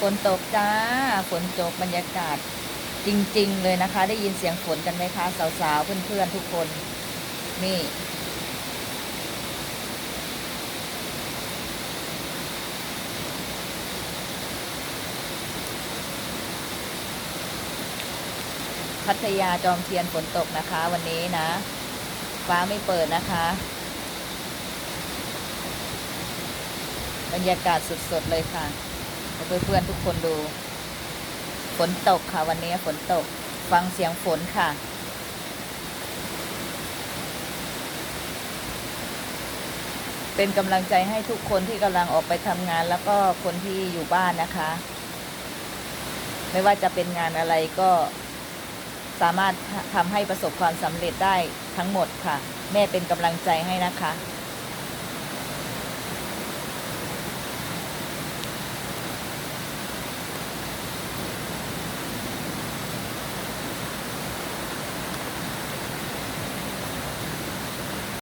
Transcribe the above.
ฝนตกจ้า ฝนตกบรรยากาศจริง ๆ เลยนะคะ ได้ยินเสียงฝนกันไหมคะ สาวๆ เพื่อนๆ ทุกคน นี่ พัทยาจอมเทียนฝนตกนะคะ วันนี้นะ ฟ้าไม่เปิดนะคะ บรรยากาศสด ๆ เลยค่ะ ให้เพื่อนๆทุกคนดู ฝนตกค่ะ วันนี้ฝนตก ฟังเสียงฝนค่ะเป็นกำลังใจให้ทุกคนที่กำลังออกไปทำงาน แล้วก็คนที่อยู่บ้านนะคะ ไม่ว่าจะเป็นงานอะไรก็สามารถทำให้ประสบความสำเร็จได้ทั้งหมดค่ะ แม่เป็นกำลังใจให้นะคะ